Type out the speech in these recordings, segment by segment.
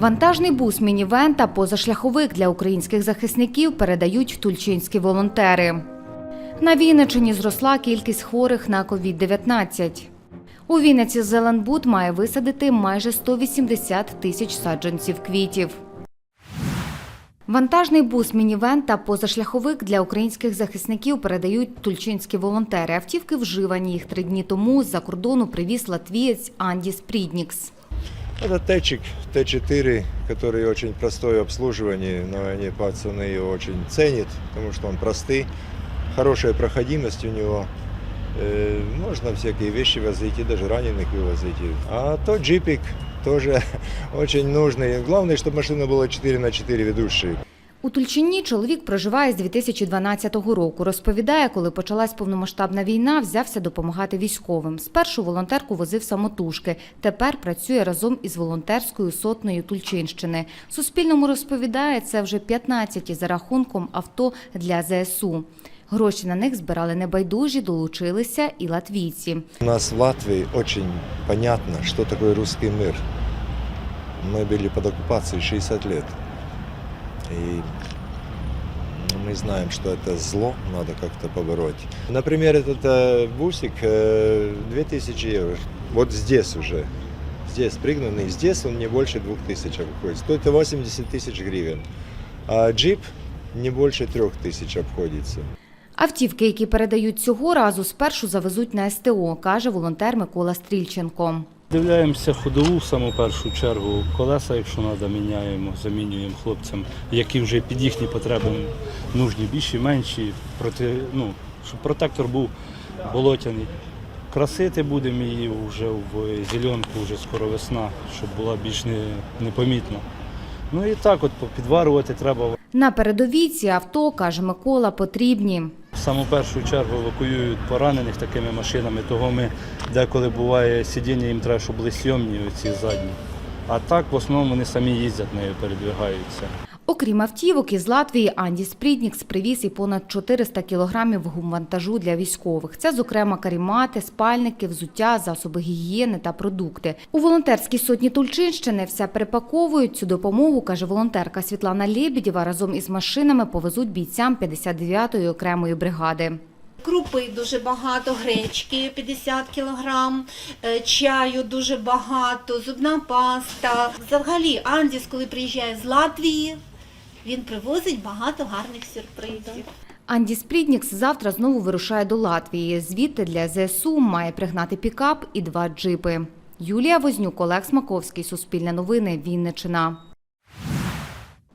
Вантажний бус, мінівен та позашляховик для українських захисників передають тульчинські волонтери. На Вінниччині зросла кількість хворих на COVID-19. У Вінниці Зеленбуд має висадити майже 180 тисяч саджанців квітів. Вантажний бус, мінівен та позашляховик для українських захисників передають тульчинські волонтери. Автівки вживані їх три дні тому з-за кордону привіз латвієць Андіс Пріднікс. Это Т-чик, Т4, который очень простое в обслуживании, но они пацаны его очень ценят, потому что он простый, хорошая проходимость у него. Э, Можно всякие вещи возить, и даже раненых вывозить. А тот джипик тоже очень нужный. Главное, чтобы машина была 4 на 4 ведущие. У Тульчині чоловік проживає з 2012 року. Розповідає, коли почалась повномасштабна війна, взявся допомагати військовим. Спершу волонтерку возив самотужки. Тепер працює разом із волонтерською сотнею Тульчинщини. Суспільному розповідає, це вже 15 за рахунком авто для ЗСУ. Гроші на них збирали небайдужі, долучилися і латвійці. У нас в Латвии очень понятно, что такое русский мир. Мы были под оккупацией 60 лет. И мы знаем, что это зло, надо как-то побороть. Например, этот э, бусик э, 2000 евро. Вот здесь уже. Здесь пригнанный. Здесь он не больше 2000 обходит. Стоит 80 тысяч гривен. А джип не больше 3000 обходится. Автівки, які передають цього разу, спершу завезуть на СТО, каже волонтер Микола Стрільченко. Дивляємося ходову в саму першу чергу. Колеса, якщо треба, міняємо, замінюємо хлопцям, які вже під їхні потреби нужні, більші, менші, проти, ну, щоб протектор був болотяний. Красити будемо її вже в зеленку, вже скоро весна, щоб була більш не, непомітна. Ну і так от підварювати треба. На передовій ці авто, каже Микола, потрібні. В саму першу чергу евакуюють поранених такими машинами, того ми деколи буває сидіння, їм треба, щоб були сйомні оці задні. А так в основному вони самі їздять нею, передвигаються. Окрім автівок, із Латвії Анді Спріднікс привіз і понад 400 кілограмів гумвантажу для військових. Це, зокрема, карімати, спальники, взуття, засоби гігієни та продукти. У волонтерській сотні Тульчинщини все перепаковують. Цю допомогу, каже волонтерка Світлана Лєбідєва, разом із машинами повезуть бійцям 59-ї окремої бригади. Крупи дуже багато, гречки 50 кілограм, е, чаю дуже багато, зубна паста. Взагалі, Андіс, коли приїжджає з Латвії, він привозить багато гарних сюрпризів. Анді Спріднікс завтра знову вирушає до Латвії. Звідти для ЗСУ має пригнати пікап і два джипи. Юлія Вознюк, Олег Смаковський, Суспільне новини, Вінниччина.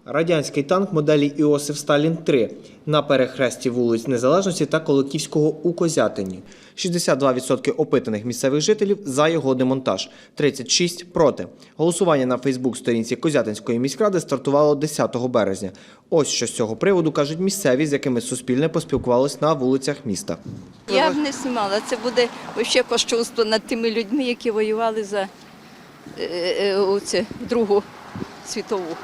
Радянський танк моделі Іосиф Сталін 3 на перехресті вулиць Незалежності та Колоківського у Козятині. 62% опитаних місцевих жителів за його демонтаж, 36 проти. Голосування на Фейсбук-сторінці Козятинської міськради стартувало 10 березня. Ось що з цього приводу кажуть місцеві, з якими Суспільне поспілкувалось на вулицях міста. Я б не знімала. Це буде ще кощунство над тими людьми, які воювали за е, е, Другу світову.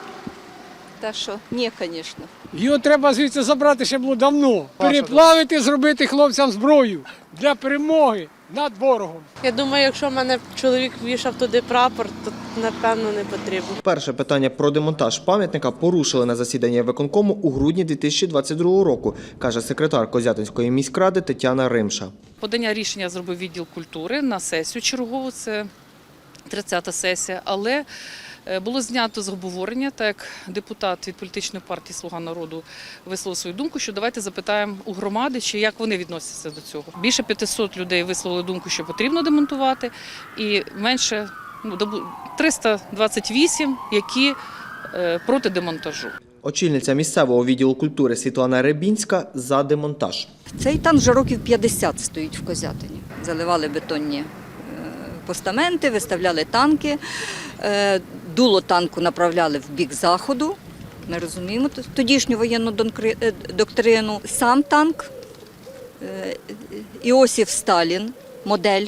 Так що ні, звісно. Його треба звідси забрати ще було давно. Переплавити, зробити хлопцям зброю для перемоги над ворогом. Я думаю, якщо в мене чоловік вішав туди прапор, то напевно не потрібно. Перше питання про демонтаж пам'ятника порушили на засіданні виконкому у грудні 2022 року, каже секретар Козятинської міськради Тетяна Римша. Подання рішення зробив відділ культури на сесію чергову, це 30-та сесія, але було знято з обговорення, так як депутат від політичної партії Слуга народу висловив свою думку, що давайте запитаємо у громади, чи як вони відносяться до цього. Більше 500 людей висловили думку, що потрібно демонтувати, і менше ну, добу- 328, які е, проти демонтажу. Очільниця місцевого відділу культури Світлана Ребінська за демонтаж. Цей танк вже років 50 стоїть в Козятині. Заливали бетонні е, постаменти, виставляли танки. Е, Дуло танку направляли в бік заходу. Ми розуміємо тодішню воєнну е, доктрину. Сам танк е, Іосиф Сталін, модель,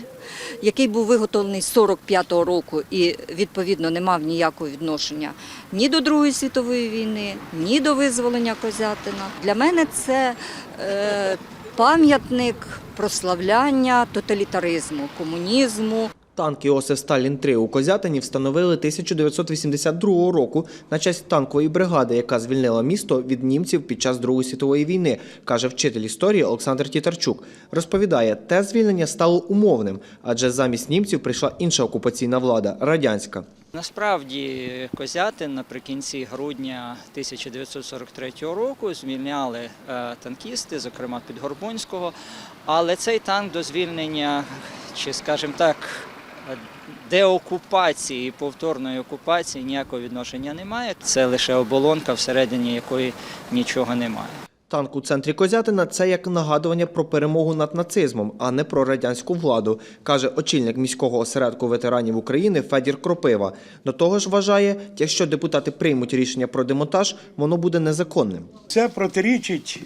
який був виготовлений з 45-го року і відповідно не мав ніякого відношення ні до Другої світової війни, ні до визволення Козятина. Для мене це е, пам'ятник прославляння тоталітаризму, комунізму. Танк Іосиф Сталін 3 у Козятині встановили 1982 року на честь танкової бригади, яка звільнила місто від німців під час Другої світової війни, каже вчитель історії Олександр Тітарчук. Розповідає, те звільнення стало умовним, адже замість німців прийшла інша окупаційна влада радянська. Насправді Козятин наприкінці грудня 1943 року звільняли е, танкісти, зокрема під Горбунського, але цей танк до звільнення, чи скажімо так, деокупації, повторної окупації ніякого відношення не має. Це лише оболонка, всередині якої нічого немає. Танк у центрі Козятина це як нагадування про перемогу над нацизмом, а не про радянську владу, каже очільник міського осередку ветеранів України Федір Кропива. До того ж вважає, якщо депутати приймуть рішення про демонтаж, воно буде незаконним. Це протирічить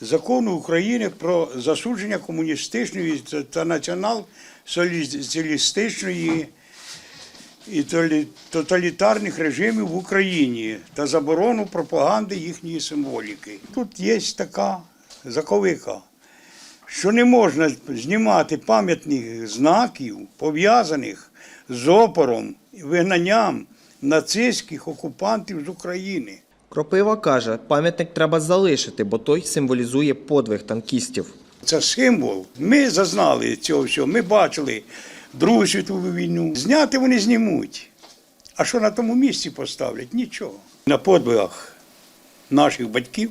закону України про засудження комуністичної та- націонал-соціалістичної і тоталітарних режимів в Україні та заборону пропаганди їхньої символіки. Тут є така заковика, що не можна знімати пам'ятних знаків, пов'язаних з опором вигнанням нацистських окупантів з України. Кропива каже, пам'ятник треба залишити, бо той символізує подвиг танкістів. Це символ. Ми зазнали цього всього. Ми бачили Другу світову війну. Зняти вони знімуть. А що на тому місці поставлять? Нічого. На подвигах наших батьків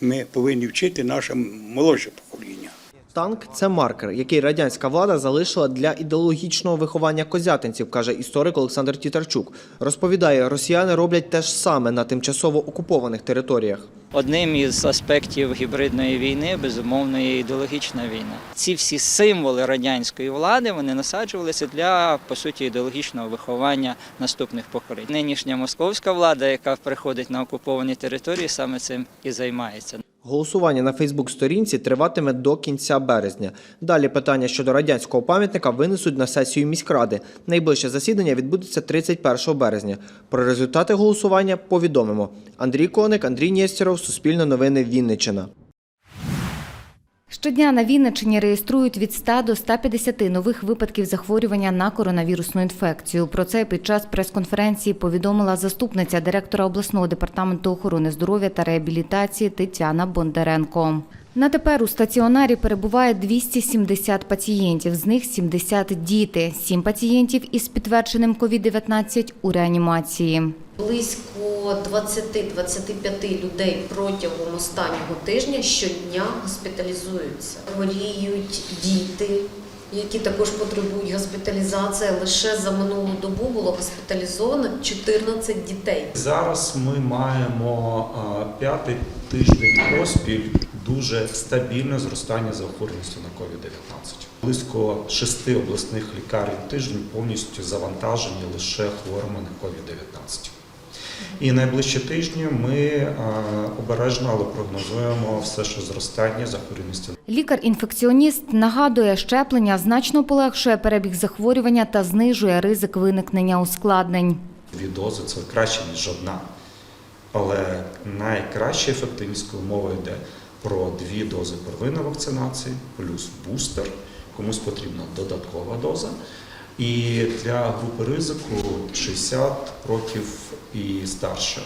ми повинні вчити наше молодше покоління. Танк це маркер, який радянська влада залишила для ідеологічного виховання козятинців, каже історик Олександр Тітарчук. Розповідає, росіяни роблять те ж саме на тимчасово окупованих територіях. Одним із аспектів гібридної війни, безумовно, є ідеологічна війна. Ці всі символи радянської влади вони насаджувалися для по суті ідеологічного виховання наступних поколінь. Нинішня московська влада, яка приходить на окуповані території, саме цим і займається. Голосування на Фейсбук-сторінці триватиме до кінця березня. Далі питання щодо радянського пам'ятника винесуть на сесію міськради. Найближче засідання відбудеться 31 березня. Про результати голосування повідомимо. Андрій Коник, Андрій Нєстєров, Суспільне новини, Вінниччина. Щодня на Вінниччині реєструють від 100 до 150 нових випадків захворювання на коронавірусну інфекцію. Про це під час прес-конференції повідомила заступниця директора обласного департаменту охорони здоров'я та реабілітації Тетяна Бондаренко. На тепер у стаціонарі перебуває 270 пацієнтів, з них 70 – діти, 7 пацієнтів із підтвердженим COVID-19 у реанімації. Близько 20-25 людей протягом останнього тижня щодня госпіталізуються. Хворіють діти, які також потребують госпіталізації. Лише за минулу добу було госпіталізовано 14 дітей. Зараз ми маємо п'ятий тиждень поспіль дуже стабільне зростання захворюваності на COVID-19. Близько шести обласних лікарень тиждень повністю завантажені лише хворими на COVID-19. І найближчі тижні ми обережно, але прогнозуємо все ж зростання захворюваності Лікар-інфекціоніст нагадує, щеплення значно полегшує перебіг захворювання та знижує ризик виникнення ускладнень. Дві дози це краще, ніж одна. Але найкраща ефективність, коли мова йде про дві дози первинної вакцинації, плюс бустер, комусь потрібна додаткова доза. І для групи ризику 60 років і старше.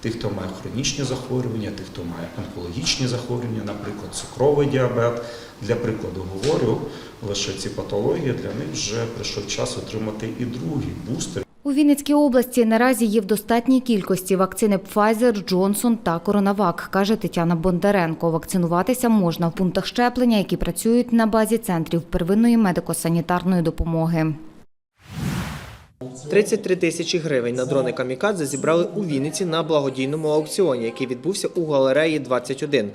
Тих, хто має хронічні захворювання, тих, хто має онкологічні захворювання, наприклад, цукровий діабет. Для прикладу говорю, лише ці патології для них вже прийшов час отримати і другий бустер. У Вінницькій області наразі є в достатній кількості вакцини Pfizer, Johnson та Коронавак, каже Тетяна Бондаренко. Вакцинуватися можна в пунктах щеплення, які працюють на базі центрів первинної медико-санітарної допомоги. 33 тисячі гривень на дрони Камікадзе зібрали у Вінниці на благодійному аукціоні, який відбувся у галереї 21.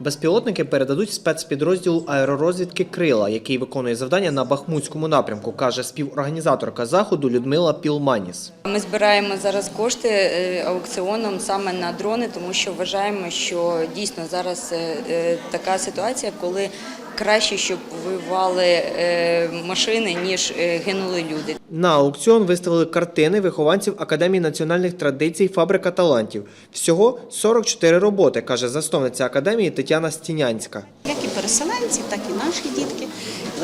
Безпілотники передадуть спецпідрозділу аеророзвідки Крила, який виконує завдання на Бахмутському напрямку, каже співорганізаторка заходу Людмила Пілманіс. Ми збираємо зараз кошти е, аукціоном саме на дрони, тому що вважаємо, що дійсно зараз е, е, така ситуація, коли краще, щоб воювали е, машини, ніж е, гинули люди. На аукціон виставили картини вихованців Академії національних традицій Фабрика талантів. Всього 44 роботи, каже засновниця академії Тетяна Стінянська. Як і переселенці, так і наші дітки.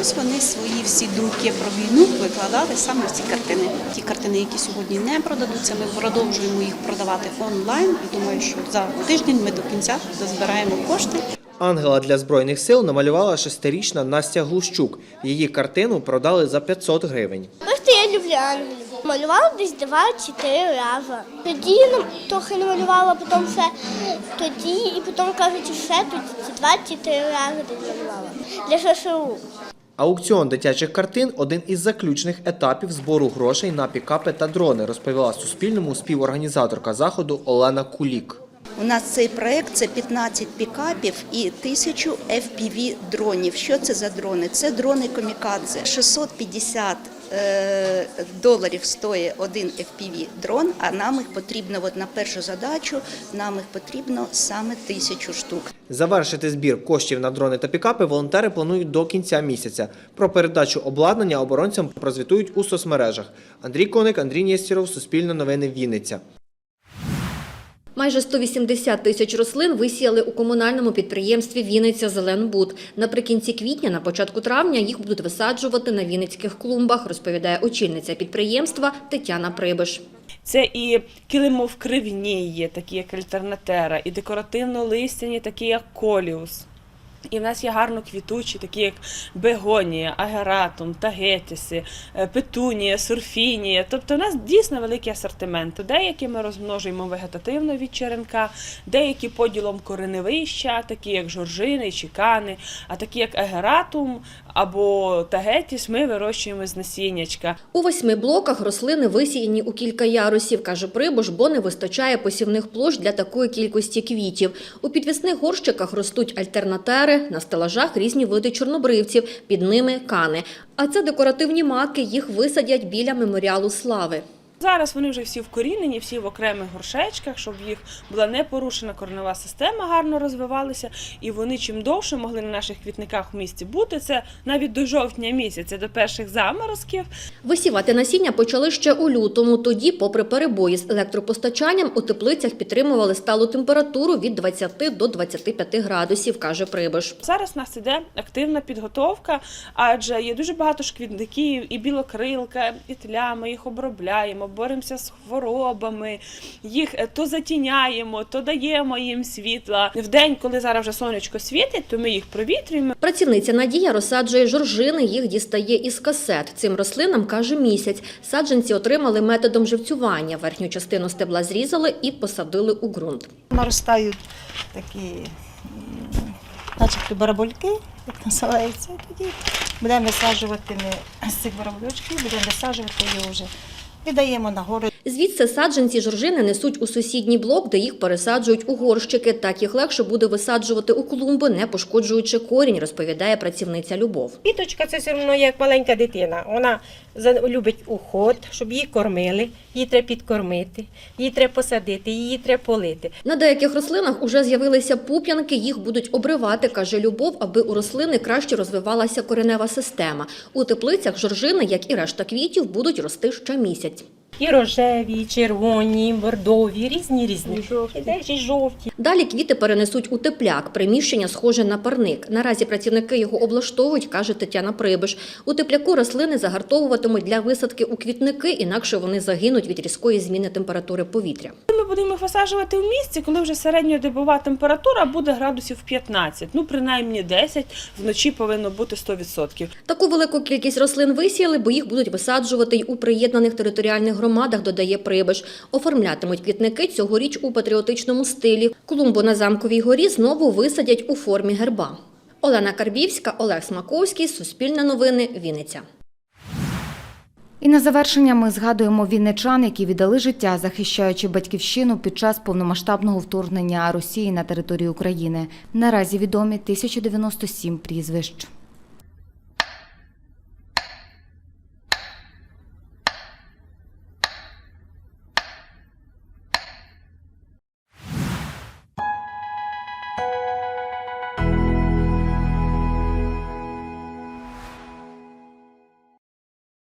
Ось вони свої всі думки про війну викладали саме в ці картини. Ті картини, які сьогодні не продадуться, ми продовжуємо їх продавати онлайн. І думаю, що за тиждень ми до кінця дозбираємо кошти. Ангела для збройних сил намалювала шестирічна Настя Глущук. Її картину продали за 500 гривень. Просто я люблю ангелів. Малювала десь два-чотири рази. Тоді ну, трохи не малювала, потім все. Тоді і потім кажуть, все, тоді два-чотири рази десь малювала. Для ССУ. Аукціон дитячих картин один із заключних етапів збору грошей на пікапи та дрони, розповіла Суспільному співорганізаторка заходу Олена Кулік. У нас цей проект це 15 пікапів і 1000 FPV дронів. Що це за дрони? Це дрони Комікадзе. 650 е, доларів стоїть один FPV дрон, а нам їх потрібно от на першу задачу, нам їх потрібно саме тисячу штук. Завершити збір коштів на дрони та пікапи волонтери планують до кінця місяця. Про передачу обладнання оборонцям прозвітують у соцмережах. Андрій Коник, Андрій Нєстєров, Суспільне новини Вінниця. Майже 180 тисяч рослин висіяли у комунальному підприємстві Вінниця Зеленбуд. Наприкінці квітня, на початку травня їх будуть висаджувати на вінницьких клумбах, розповідає очільниця підприємства Тетяна Прибиш. Це і килимовкривні є, такі як альтернатера, і декоративно-листяні, такі як коліус. І в нас є гарно квітучі, такі як бегонія, агератум, тагетіси, е, петунія, сурфінія. Тобто у нас дійсно великий асортимент. Деякі ми розмножуємо вегетативно від черенка, деякі поділом кореневища, такі як жоржини, чекани, а такі як агератум або тагетіс ми вирощуємо з насіннячка. У восьми блоках рослини висіяні у кілька ярусів, каже Прибуш, бо не вистачає посівних площ для такої кількості квітів. У підвісних горщиках ростуть альтернатери, на стелажах різні види чорнобривців, під ними кани. А це декоративні маки, їх висадять біля меморіалу слави. Зараз вони вже всі вкорінені, всі в окремих горшечках, щоб їх була не порушена коренева система, гарно розвивалися, і вони чим довше могли на наших квітниках в місті бути. Це навіть до жовтня місяця, до перших заморозків. Висівати насіння почали ще у лютому. Тоді, попри перебої з електропостачанням, у теплицях підтримували сталу температуру від 20 до 25 градусів, каже Прибиш. Зараз нас іде активна підготовка, адже є дуже багато шкідників, і білокрилка, і тля. Ми їх обробляємо, боремося з хворобами, їх е, то затіняємо, то даємо їм світла. В день, коли зараз вже сонечко світить, то ми їх провітрюємо. Працівниця Надія розсаджує жоржини, їх дістає із касет. Цим рослинам каже місяць. Саджанці отримали методом живцювання. Верхню частину стебла зрізали і посадили у ґрунт. Наростають такі, начебто барабульки, як називається. Тоді будемо висаджувати ми з цих барабульочків, будемо висаджувати його вже. Віддаємо нагору. Звідси саджанці жоржини несуть у сусідній блок, де їх пересаджують у горщики. Так їх легше буде висаджувати у клумби, не пошкоджуючи корінь, розповідає працівниця Любов. Квіточка це все одно як маленька дитина. Вона любить уход, щоб її кормили, її треба підкормити, її треба посадити, її треба полити. На деяких рослинах уже з'явилися пуп'янки, їх будуть обривати, каже Любов, аби у рослини краще розвивалася коренева система. У теплицях жоржини, як і решта квітів, будуть рости ще місяць. І рожеві, і червоні, і бордові, різні різні. І жовті. І жовті. Далі квіти перенесуть у тепляк, приміщення схоже на парник. Наразі працівники його облаштовують, каже Тетяна Прибиш. У тепляку рослини загартовуватимуть для висадки у квітники, інакше вони загинуть від різкої зміни температури повітря. Ми будемо їх висаджувати в місці, коли вже середньодобова температура буде градусів 15, ну принаймні 10, вночі повинно бути 100%. Таку велику кількість рослин висіяли, бо їх будуть висаджувати й у приєднаних територіальних громадах, додає Прибиш. Оформлятимуть квітники цьогоріч у патріотичному стилі. Клумбу на замковій горі знову висадять у формі герба. Олена Карбівська, Олег Смаковський, Суспільне новини, Вінниця. І на завершення ми згадуємо вінничан, які віддали життя, захищаючи батьківщину під час повномасштабного вторгнення Росії на територію України. Наразі відомі 1097 прізвищ.